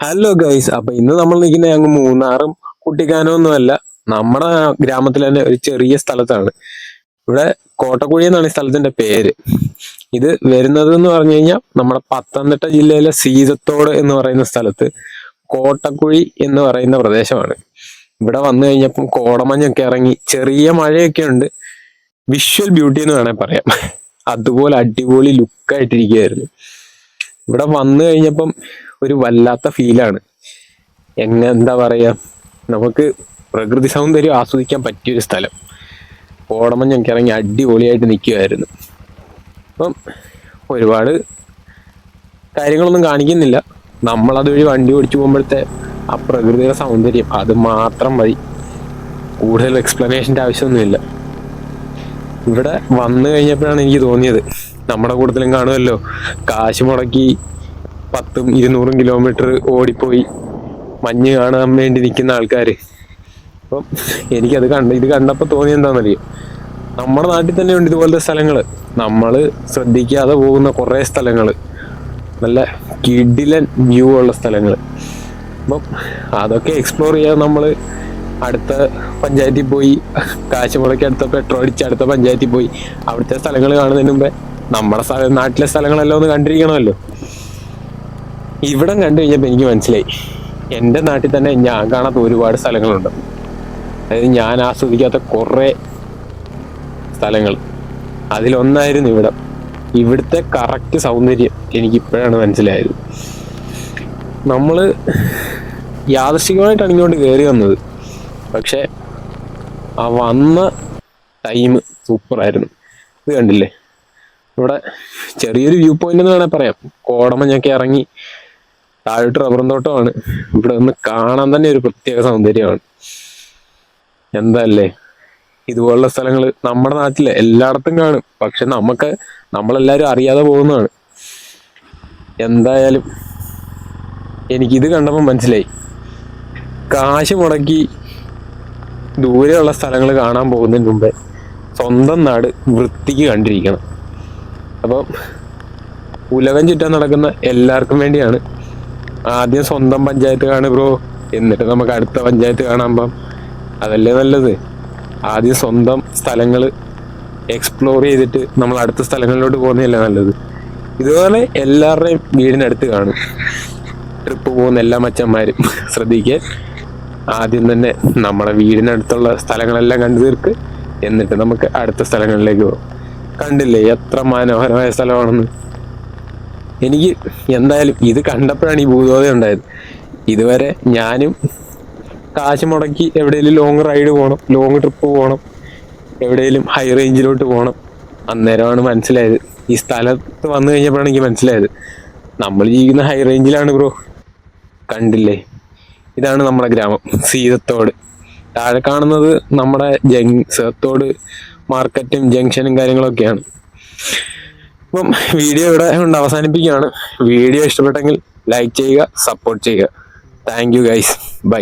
Hello guys അപ്പൊ ഇന്ന് നമ്മൾ നിൽക്കുന്ന ഞങ്ങൾ മൂന്നാറും കുട്ടിക്കാനോ ഒന്നുമല്ല നമ്മുടെ ഗ്രാമത്തിൽ തന്നെ ഒരു ചെറിയ സ്ഥലത്താണ്. ഇവിടെ കോട്ടക്കുഴി എന്നാണ് ഈ സ്ഥലത്തിന്റെ പേര്. ഇത് വരുന്നത് എന്ന് പറഞ്ഞു കഴിഞ്ഞാൽ നമ്മുടെ പത്തനംതിട്ട ജില്ലയിലെ സീതത്തോട് എന്ന് പറയുന്ന സ്ഥലത്ത് കോട്ടക്കുഴി എന്ന് പറയുന്ന പ്രദേശമാണ്. ഇവിടെ വന്നു കഴിഞ്ഞപ്പം കോടമഞ്ഞൊക്കെ ഇറങ്ങി ചെറിയ മഴയൊക്കെ ഉണ്ട്. വിഷ്വൽ ബ്യൂട്ടി എന്ന് വേണേൽ പറയാം. അതുപോലെ അടിപൊളി ലുക്കായിട്ടിരിക്കുകയായിരുന്നു ഇവിടെ വന്നു കഴിഞ്ഞപ്പം ഒരു വല്ലാത്ത ഫീലാണ് എങ്ങനെ എന്താ പറയുക നമുക്ക് പ്രകൃതി സൗന്ദര്യം ആസ്വദിക്കാൻ പറ്റിയൊരു സ്ഥലം. കോടമഞ്ഞൊക്കെ ഇറങ്ങി അടിപൊളിയായിട്ട് നിൽക്കുമായിരുന്നു അപ്പം ഒരുപാട് കാര്യങ്ങളൊന്നും കാണിക്കുന്നില്ല. നമ്മൾ അതുവഴി വണ്ടി ഓടിച്ചു പോകുമ്പോഴത്തെ ആ പ്രകൃതിയുടെ സൗന്ദര്യം അത് മാത്രം മതി. കൂടുതൽ എക്സ്പ്ലനേഷന്റെ ആവശ്യമൊന്നുമില്ല. ഇവിടെ വന്നു കഴിഞ്ഞപ്പോഴാണ് എനിക്ക് തോന്നിയത്. നമ്മുടെ കൂട്ടത്തിലും കാണുമല്ലോ കാശ് മുടക്കി പത്തും ഇരുന്നൂറും കിലോമീറ്റർ ഓടിപ്പോയി. മഞ്ഞ് കാണാൻ വേണ്ടി നിൽക്കുന്ന ആൾക്കാർ അപ്പം എനിക്കത് കണ്ട് ഇത് കണ്ടപ്പോൾ തോന്നി എന്താണെന്നറിയോ? നമ്മുടെ നാട്ടിൽ തന്നെ ഉണ്ട് ഇതുപോലത്തെ സ്ഥലങ്ങൾ നമ്മൾ ശ്രദ്ധിക്കാതെ പോകുന്ന കുറേ സ്ഥലങ്ങൾ നല്ല കിഡിലൻ വ്യൂ ഉള്ള സ്ഥലങ്ങൾ അപ്പം അതൊക്കെ എക്സ്പ്ലോർ ചെയ്യാൻ നമ്മൾ അടുത്ത പഞ്ചായത്തിൽ പോയി കാശ് മുടക്കി അടുത്ത പെട്രോൾ അടിച്ച് അടുത്ത പഞ്ചായത്തിൽ പോയി. അവിടുത്തെ സ്ഥലങ്ങൾ കാണുന്നതിന് മുമ്പേ നമ്മുടെ സ്ഥലം നാട്ടിലെ സ്ഥലങ്ങളെല്ലാം ഒന്ന് കണ്ടിരിക്കണമല്ലോ. ഇവിടം കണ്ടു കഴിഞ്ഞപ്പോൾ എനിക്ക് മനസ്സിലായി. എന്റെ നാട്ടിൽ തന്നെ ഞാൻ കാണാത്ത ഒരുപാട് സ്ഥലങ്ങളുണ്ട്. അതായത് ഞാൻ ആസ്വദിക്കാത്ത കുറേ സ്ഥലങ്ങൾ. അതിലൊന്നായിരുന്നു ഇവിടം. ഇവിടുത്തെ കറക്റ്റ് സൗന്ദര്യം എനിക്ക് ഇപ്പോഴാണ് മനസ്സിലായത്. നമ്മൾ യാദൃശികമായിട്ടാണ് ഇങ്ങോട്ട് കയറി വന്നത്. പക്ഷെ ആ വന്ന ടൈം സൂപ്പറായിരുന്നു ഇത് കണ്ടില്ലേ? ഇവിടെ ചെറിയൊരു വ്യൂ പോയിന്റ് എന്ന് വേണേൽ പറയാം. കോടമഞ്ഞൊക്കെ ഇറങ്ങി താഴോട്ട് റബ്ബറും തോട്ടമാണ്. ഇവിടെ നിന്ന് കാണാൻ തന്നെ ഒരു പ്രത്യേക സൗന്ദര്യമാണ്. എന്തല്ലേ? ഇതുപോലുള്ള സ്ഥലങ്ങൾ നമ്മുടെ നാട്ടിലെ എല്ലായിടത്തും കാണും. പക്ഷെ നമുക്ക് നമ്മളെല്ലാവരും അറിയാതെ പോകുന്നതാണ്. എന്തായാലും എനിക്കിത് കണ്ടപ്പോൾ മനസ്സിലായി. കാശ് മുടക്കി ദൂരെയുള്ള സ്ഥലങ്ങൾ കാണാൻ പോകുന്നതിന് മുമ്പേ സ്വന്തം നാട് വൃത്തിക്ക് കണ്ടിരിക്കണം. അപ്പം ഉലകം ചുറ്റാൻ നടക്കുന്ന എല്ലാവർക്കും വേണ്ടിയാണ് ആദ്യം സ്വന്തം പഞ്ചായത്ത് കാണു ബ്രോ. എന്നിട്ട് നമുക്ക് അടുത്ത പഞ്ചായത്ത് കാണാൻ അതല്ലേ നല്ലത്. ആദ്യം സ്വന്തം സ്ഥലങ്ങൾ എക്സ്പ്ലോർ ചെയ്തിട്ട് നമ്മൾ അടുത്ത സ്ഥലങ്ങളിലോട്ട് പോകുന്നതല്ലേ നല്ലത്. ഇതുപോലെ എല്ലാവരുടെയും വീടിനടുത്ത് കാണും. ട്രിപ്പ് പോകുന്ന എല്ലാ മച്ചന്മാരും. ശ്രദ്ധിക്കുക ആദ്യം തന്നെ നമ്മുടെ വീടിനടുത്തുള്ള സ്ഥലങ്ങളെല്ലാം കണ്ടു തീർക്ക്. എന്നിട്ട് നമുക്ക് അടുത്ത സ്ഥലങ്ങളിലേക്ക് പോകും. കണ്ടില്ലേ എത്ര മനോഹരമായ സ്ഥലമാണെന്ന്. എനിക്ക് എന്തായാലും ഇത് കണ്ടപ്പോഴാണ് ഈ ഭൂതോദയം ഉണ്ടായത്. ഇതുവരെ ഞാനും കാശ് മുടക്കി എവിടെയെങ്കിലും ലോങ് റൈഡ് പോകണം ലോങ് ട്രിപ്പ് പോകണം എവിടെയെങ്കിലും ഹൈ റേഞ്ചിലോട്ട് പോകണം അന്നേരമാണ് മനസ്സിലായത്. ഈ സ്ഥലത്ത് വന്നു കഴിഞ്ഞപ്പോഴാണ് എനിക്ക് മനസ്സിലായത്. നമ്മൾ ജീവിക്കുന്ന ഹൈ റേഞ്ചിലാണ് ബ്രോ കണ്ടില്ലേ? ഇതാണ് നമ്മുടെ ഗ്രാമം സീതത്തോട്. താഴെ കാണുന്നത് നമ്മുടെ ജങ് സീതത്തോട് മാർക്കറ്റും ജംഗ്ഷനും കാര്യങ്ങളൊക്കെയാണ്. അപ്പം വീഡിയോ ഇവിടെ കൊണ്ട് അവസാനിപ്പിക്കുകയാണ്. വീഡിയോ ഇഷ്ടപ്പെട്ടെങ്കിൽ ലൈക്ക് ചെയ്യുക സപ്പോർട്ട് ചെയ്യുക. Thank you guys bye